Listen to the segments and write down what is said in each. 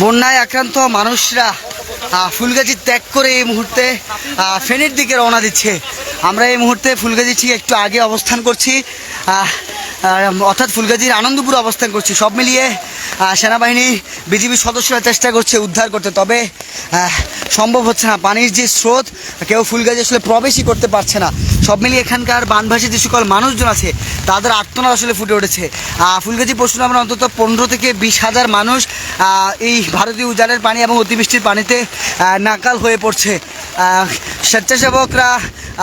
বন্যায় আক্রান্ত মানুষরা ফুলগাছি ত্যাগ করে এই মুহূর্তে ফেনীর দিকে রওনা দিচ্ছে। আমরা এই মুহূর্তে ফুলগাছি থেকে একটু আগে অবস্থান করছি অর্থাৎ ফুলগাছির আনন্দপুর অবস্থান করছি। সব মিলিয়ে সেনাবাহিনী বিজিবির সদস্যরা চেষ্টা করছে উদ্ধার করতে, তবে সম্ভব হচ্ছে না। পানির যে স্রোত, কেউ ফুলগাছি আসলে প্রবেশই করতে পারছে না। সব মিলিয়ে এখানকার বানভাসী যে সকল মানুষজন আছে, তাদের আর্তনাদ আসলে ফুটে উঠেছে। ফুলগাছি পরশুরামের অন্তত পনেরো থেকে বিশ হাজার মানুষ এই ভারতীয় উজানের পানি এবং অতিবৃষ্টির পানিতে নাকাল হয়ে পড়ছে। স্বেচ্ছাসেবকরা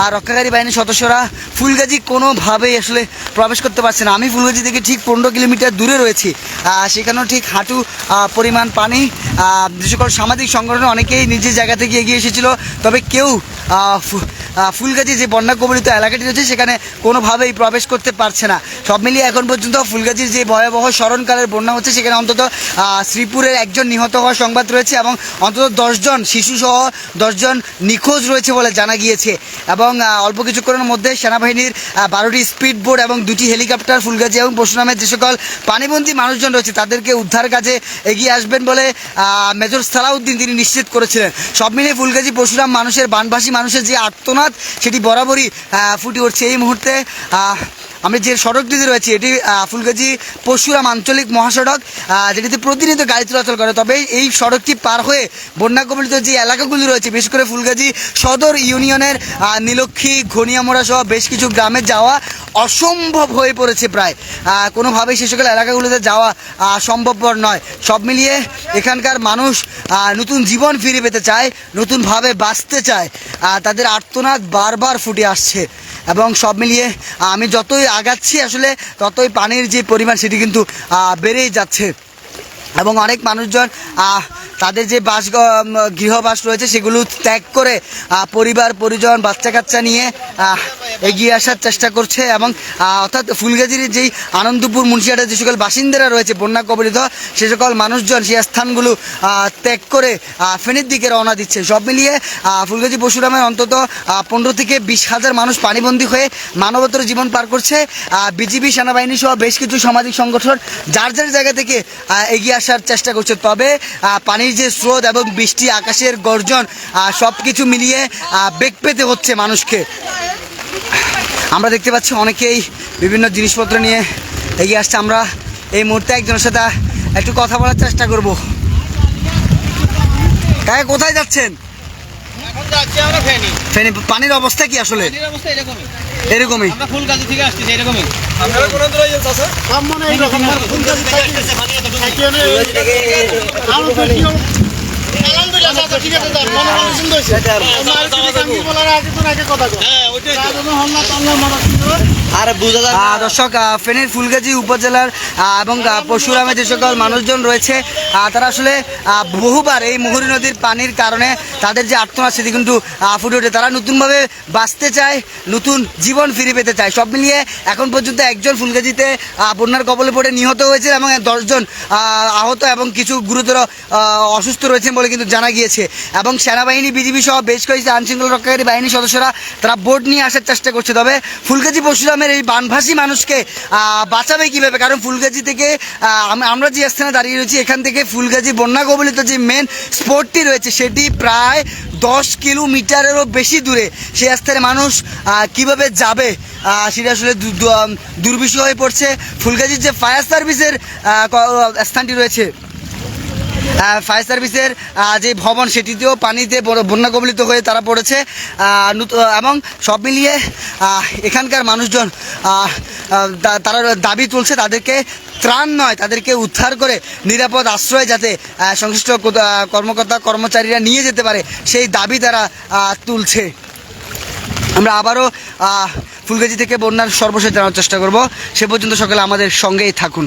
আর রক্ষাকারী বাহিনীর সদস্যরা ফুলগাজি কোনোভাবেই আসলে প্রবেশ করতে পারছে না। আমি ফুলগাজি থেকে ঠিক পনেরো কিলোমিটার দূরে রয়েছি। সেখানেও ঠিক হাঁটু পরিমাণ পানি যে সকল সামাজিক সংগঠন অনেকেই নিজের জায়গা থেকে এগিয়ে এসেছিল। তবে কেউ আহ, ফু- আহ, ফুলগাছি যে বন্যা কবলিত এলাকাটি রয়েছে সেখানে কোনোভাবেই প্রবেশ করতে পারছে না। সব মিলিয়ে এখন পর্যন্ত ফুলগাছির যে ভয়াবহ স্মরণকালের বন্যা হচ্ছে সেখানে অন্তত শ্রীপুরের একজন নিহত হওয়ার সংবাদ রয়েছে এবং অন্তত দশজন শিশুসহ দশজন নিখোঁজ রয়েছে বলে জানা গিয়েছে। এবং অল্প কিছুক্ষণের মধ্যে সেনাবাহিনীর বারোটি স্পিড বোট এবং দুটি হেলিকপ্টার ফুলগাছি এবং পরশুরামের যে সকল পানিবন্দী মানুষজন রয়েছে তাদেরকে উদ্ধার কাজে এগিয়ে আসবেন বলে মেজর সালাউদ্দিন তিনি নিশ্চিত করেছিলেন। সব মিলিয়ে ফুলগাছি পরশুরাম মানুষের বানবাসী মানুষের যে আর্তনাদ সেটি বরাবরই ফুটে উঠছে এই মুহূর্তে। আমি যে সড়কটিতে রয়েছি এটি আহ, ফুলগাছি পরশুরাম আঞ্চলিক মহাসড়ক যেটিতে প্রতিনিয়ত গাড়ি চলাচল করে। তবে এই সড়কটি পার হয়ে বন্যা কবলিত যে এলাকাগুলি রয়েছে বিশেষ করে ফুলগাছি সদর ইউনিয়নের নীলক্ষী ঘনিয়ামোড়া সহ বেশ কিছু গ্রামে যাওয়া অসম্ভব হয়ে পড়েছে প্রায়। কোনোভাবেই সে সকল এলাকাগুলোতে যাওয়া সম্ভবপর নয়। সব মিলিয়ে এখানকার মানুষ নতুন জীবন ফিরে পেতে চায় নতুনভাবে বাঁচতে চায়। তাদের আর্তনাদ বারবার ফুটে আসছে। এবং সব মিলিয়ে আমি যতই আগাচ্ছি আসলে ততই পানির যে পরিমাণ সেটি কিন্তু বেড়েই যাচ্ছে। এবং অনেক মানুষজন তাদের যে বাস গৃহবাস রয়েছে সেগুলো ত্যাগ করে পরিবার পরিজন বাচ্চা কাচ্চা নিয়ে এগিয়ে আসার চেষ্টা করছে এবং অর্থাৎ ফুলগাজির যেই আনন্দপুর মুন্সিয়াটের যে সকল বাসিন্দারা রয়েছে বন্যা কবলিত সে সকল মানুষজন সেই স্থানগুলো ত্যাগ করে ফেনীর দিকে রওনা দিচ্ছে। সব মিলিয়ে ফুলগাজি পশুরামের অন্তত পনেরো থেকে বিশ হাজার মানুষ পানিবন্দী হয়ে মানবতর জীবন পার করছে। বিজিবি সেনাবাহিনী সহ বেশ কিছু সামাজিক সংগঠন যার যার জায়গা থেকে এগিয়ে আসার চেষ্টা করছে। তবে আহ, পানির যে স্রোত এবং বৃষ্টি আকাশের গর্জন সব কিছু মিলিয়ে আহ, বেগ পেতে হচ্ছে মানুষকে। আমরা দেখতে পাচ্ছি অনেকেই বিভিন্ন জিনিসপত্র নিয়ে এগিয়ে আসছে। আমরা এই মুহূর্তে একজনের সাথে একটু কথা বলার চেষ্টা করব। কাকা কোথায় যাচ্ছেন? এখন যাচ্ছি আমরা ফেনি। পানির অবস্থা কি আসলে? পানির অবস্থা এরকমই। এরকমই? আমরা ফুলগাছি থেকে আসছি এরকমই। আলহামদুলিল্লাহ ঠিক আছে মনে মনে আগে কথা আরে দর্শক ফেনীর ফুলগাজী উপজেলার এবং আহ, পরশুরামে যে সকল মানুষজন রয়েছে তারা আসলে বহুবার এই মুহুরী নদীর পানির কারণে তাদের যে আর্তনাদ সেটি কিন্তু ফুটে ওঠে। তারা নতুনভাবে বাঁচতে চায় নতুন জীবন ফিরে পেতে চায়। সব মিলিয়ে এখন পর্যন্ত একজন ফুলগাজীতে বন্যার কবলে পড়ে নিহত হয়েছে এবং দশজন আহত এবং কিছু গুরুতর অসুস্থ রয়েছেন বলে কিন্তু জানা গিয়েছে। এবং সেনাবাহিনী বিজিবি সহ বেশ কয়েকটি আইনশৃঙ্খলা রক্ষাকারী বাহিনীর সদস্যরা তারা বোট নিয়ে আসার চেষ্টা করছে। তবে ফুলগাজী পরশুরামের এই বানভাসী মানুষকে বাঁচাবে কীভাবে? কারণ ফুলগাজী থেকে আমরা যে স্থানে দাঁড়িয়ে রয়েছি, এখান থেকে ফুলগাজী বন্যা কবলিত যে মেন স্পটটি রয়েছে, সেটি প্রায় দশ কিলোমিটারেরও বেশি দূরে। সেই স্থানে মানুষ কীভাবে যাবে সেটা আসলে দু- দু- দুর্বিষহ হয়ে পড়ছে। ফুলগাজীর যে ফায়ার সার্ভিসের স্থানটি রয়েছে ফায়ার সার্ভিসের যে ভবন, সেটিতেও পানিতে বন্যা কবলিত হয়ে তারা পড়েছে। এবং সব মিলিয়ে এখানকার মানুষজন তারা দাবি তুলছে তাদেরকে ত্রাণ নয়, তাদেরকে উদ্ধার করে নিরাপদ আশ্রয় যাতে সংশ্লিষ্ট কর্মকর্তা, কর্মচারীরা নিয়ে যেতে পারে, সেই দাবি তারা তুলছে। আমরা আবারও ফুলগাজী থেকে বন্যার সর্বশেষ জানার চেষ্টা করব। সে পর্যন্ত সকালে আমাদের সঙ্গেই থাকুন।